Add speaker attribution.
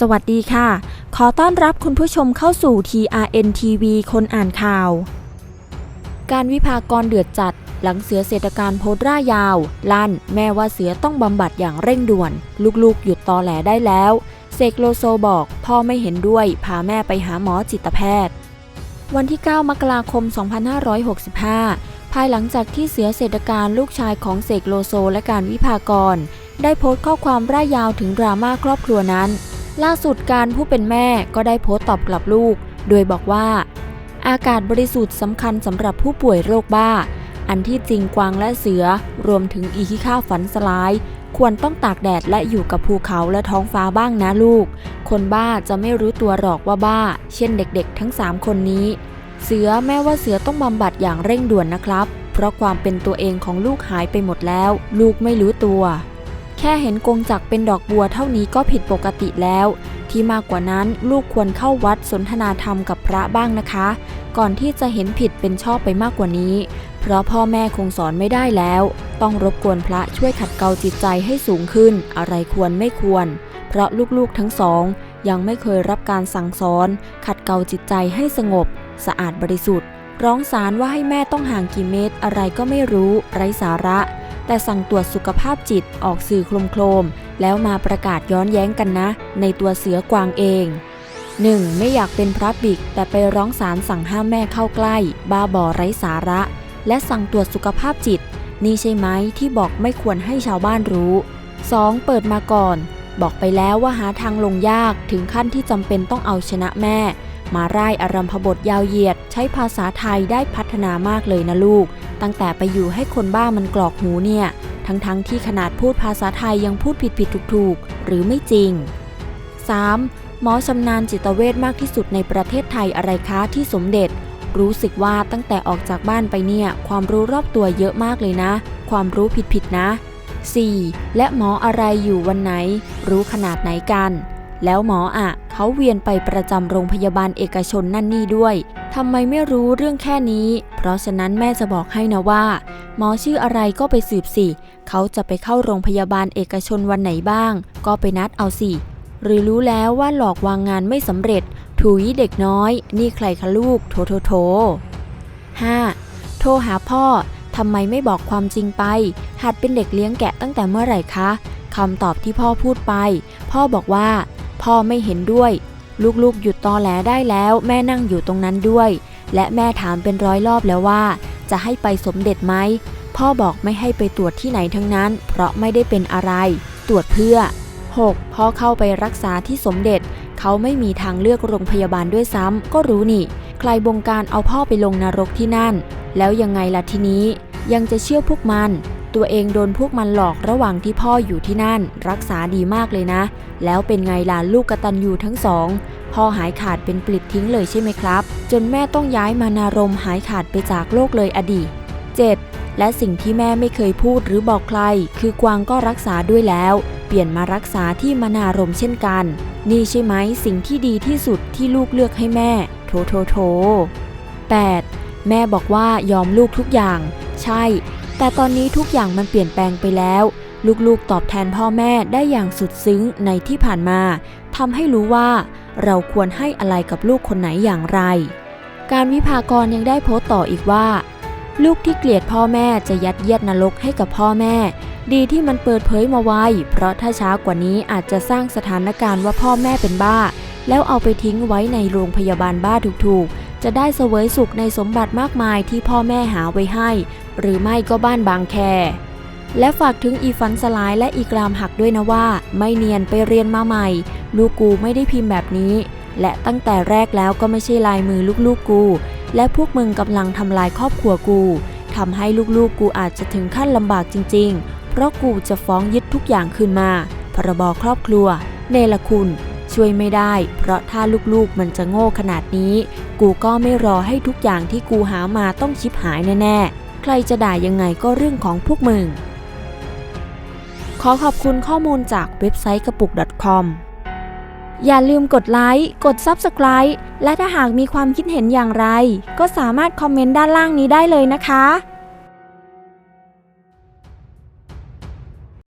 Speaker 1: สวัสดีค่ะ ขอต้อนรับคุณผู้ชมเข้าสู่ TRN TV คนอ่านข่าว การวิพากรณ์เดือดจัด หลังเสือเศรษฐการโพสต์ร่ายาว ลั่น แม่ว่าเสือต้องบำบัดอย่างเร่งด่วน ลูกๆ หยุดตอแหลได้แล้วเสกโลโซบอก พ่อไม่เห็นด้วย พาแม่ไปหาหมอจิตแพทย์ วันที่ 9 มกราคม 2565 ภายหลังจากที่เสือเศรษฐการลูกชายของเสกโลโซและการวิพากร ได้โพสต์ข้อความร่ายยาวถึงดราม่าครอบครัวนั้น ล่าสุดการผู้เป็นแม่ก็ได้โพสต์ตอบกลับลูก โดยบอกว่า อากาศบริสุทธิ์สำคัญสำหรับผู้ป่วยโรคบ้า อันที่จริงกวางและเสือ รวมถึงอีขี้ข้าวฝันสลาย ควรต้องตากแดดและอยู่กับภูเขาและท้องฟ้าบ้างนะลูก คนบ้าจะไม่รู้ตัวหรอกว่าบ้า เช่นเด็กๆ ทั้ง 3 คนนี้ เสือแม้ว่าเสือต้องบำบัดอย่างเร่งด่วนนะครับ เพราะความเป็นตัวเองของลูกหายไปหมดแล้ว ลูกไม่รู้ตัว แค่เห็นกงจักเป็นดอกบัวเท่านี้ก็ผิดปกติแล้ว ที่มากกว่านั้นลูกควรเข้าวัดสนทนาธรรมกับพระบ้างนะคะ ก่อนที่จะเห็นผิดเป็นชอบไปมากกว่านี้ เพราะพ่อแม่คงสอนไม่ได้แล้ว ต้องรบกวนพระช่วยขัดเกลาจิตใจให้สูงขึ้น อะไรควรไม่ควร เพราะลูกๆทั้งสอง ยังไม่เคยรับการสั่งสอน ขัดเกลาจิตใจให้สงบ สะอาดบริสุทธิ์ ร้องสารว่าให้แม่ต้องห่างกี่เมตร อะไรก็ไม่รู้ ไร้สาระ แต่สั่งตรวจสุขภาพจิตออกสื่อโครมๆแล้วมาประกาศย้อนแย้งกันนะ ในตัวเสือกวางเอง 1. ไม่อยากเป็นพระบิก แต่ไปร้องศาลสั่งห้ามแม่เข้าใกล้ บ้าบอไร้สาระ และสั่งตรวจสุขภาพจิต นี่ใช่ไหมที่บอกไม่ควรให้ชาวบ้านรู้ 2. เปิดมาก่อน บอกไปแล้วว่าหาทางลงยากถึงขั้นที่จำเป็นต้องเอาชนะแม่ มาร่ายอารัมพบทยาวเหยียด ใช้ภาษาไทยได้พัฒนามากเลยนะลูก ตั้งแต่ไปอยู่ให้คนบ้ามันกรอกหูเนี่ย ทั้งๆทที่ขนาดพูดภาษาไทยยังพูดผิดผิดถูกถูกๆ หรือไม่จริง 3. หมอชำนาญจิตเวชมากที่สุดในประเทศไทยอะไรคะที่สมเด็จ รู้สึกว่าตั้งแต่ออกจากบ้านไปเนี่ย ความรู้รอบตัวเยอะมากเลยนะ ความรู้ผิดผิดๆนะ 4. และหมออะไรอยู่วันไหน รู้ขนาดไหนกัน แล้วหมออะ เขาเวียนไปประจำโรงพยาบาลเอกชนนั่นนี่ด้วยทำไมไม่รู้เรื่องแค่นี้ เพราะฉะนั้นแม่จะบอกให้นะว่า หมอชื่ออะไรก็ไปสืบสิเขาจะไปเข้าโรงพยาบาลเอกชนวันไหนบ้าง ก็ไปนัดเอาสิหรือรู้แล้วว่าหลอกวางงานไม่สำเร็จ ถุยเด็กน้อย นี่ใครคะลูกโทโทโท 5. โทรหาพ่อทำไมไม่บอกความจริงไป หัดเป็นเด็กเลี้ยงแกะตั้งแต่เมื่อไหร่คะคำตอบที่พ่อพูดไป พ่อบอกว่า พ่อไม่เห็นด้วย ลูกๆ หยุดตอแหลได้แล้วแม่นั่งอยู่ตรงนั้นด้วย และแม่ถามเป็นร้อยรอบแล้วว่า จะให้ไปสมเด็จไหม พ่อบอกไม่ให้ไปตรวจที่ไหนทั้งนั้น เพราะไม่ได้เป็นอะไร ตรวจเพื่อ 6. พ่อเข้าไปรักษาที่สมเด็จ เขาไม่มีทางเลือกโรงพยาบาลด้วยซ้ำก็รู้นี่ ใครบงการเอาพ่อไปลงนรกที่นั่น แล้วยังไงล่ะทีนี้ ยังจะเชื่อพวกมัน ตัวเองโดนพวกมันหลอกระหว่างที่พ่ออยู่ที่นั่น รักษาดีมากเลยนะ แล้วเป็นไงล่ะลูกกระตันยูทั้งสองพ่อหายขาดเป็นปลิดทิ้งเลยใช่ไหมครับ จนแม่ต้องย้ายมานารมหายขาดไปจากโลกเลยอดีต 7. และสิ่งที่แม่ไม่เคยพูดหรือบอกใคร คือกวางก็รักษาด้วยแล้ว เปลี่ยนมารักษาที่มานารมเช่นกัน นี่ใช่ไหมสิ่งที่ดีที่สุดที่ลูกเลือกให้แม่ โถโถโถ 8. แม่บอกว่ายอมลูกทุกอย่าง ใช่ แต่ตอนนี้ทุกอย่างมันเปลี่ยนแปลงไปแล้ว ลูกๆตอบแทนพ่อแม่ได้อย่างสุดซึ้งในที่ผ่านมาทำให้รู้ว่าเราควรให้อะไรกับลูกคนไหนอย่างไร การวิพากรยังได้โพสต์ต่ออีกว่า ลูกที่เกลียดพ่อแม่จะยัดเยียดนรกให้กับพ่อแม่ ดีที่มันเปิดเผยมาไว้เพราะถ้าช้ากว่านี้อาจจะสร้างสถานการณ์ว่าพ่อแม่เป็นบ้า แล้วเอาไปทิ้งไว้ในโรงพยาบาลบ้าถูกๆ จะได้เสวยสุขในสมบัติมากมายที่พ่อแม่หาไว้ให้ หรือไม่ก็บ้านบางแค และฝากถึงอีฟันสลายและอีกรามหักด้วยนะว่า ไม่เนียนไปเรียนมาใหม่ ลูกกูไม่ได้พิมพ์แบบนี้ และตั้งแต่แรกแล้วก็ไม่ใช่ลายมือลูกๆกู และพวกมึงกำลังทำลายครอบครัวกูทำให้ลูกๆกูอาจจะถึงขั้นลำบากจริง ๆ เพราะกูจะฟ้องยึดทุกอย่างคืนมา พรบครอบครัว เนรคุณ ช่วยไม่ได้ เพราะถ้าลูกๆมันจะโง่ขนาดนี้ กูก็ไม่รอให้ทุกอย่างที่กูหามาต้องชิบหายแน่ๆ ใครจะด่ายังไงก็เรื่องของพวกมึง ขอขอบคุณข้อมูลจากเว็บไซต์กระปุก .com อย่าลืมกดไลค์ กด Subscribe และถ้าหากมีความคิดเห็นอย่างไร ก็สามารถคอมเมนต์ด้านล่างนี้ได้เลยนะคะ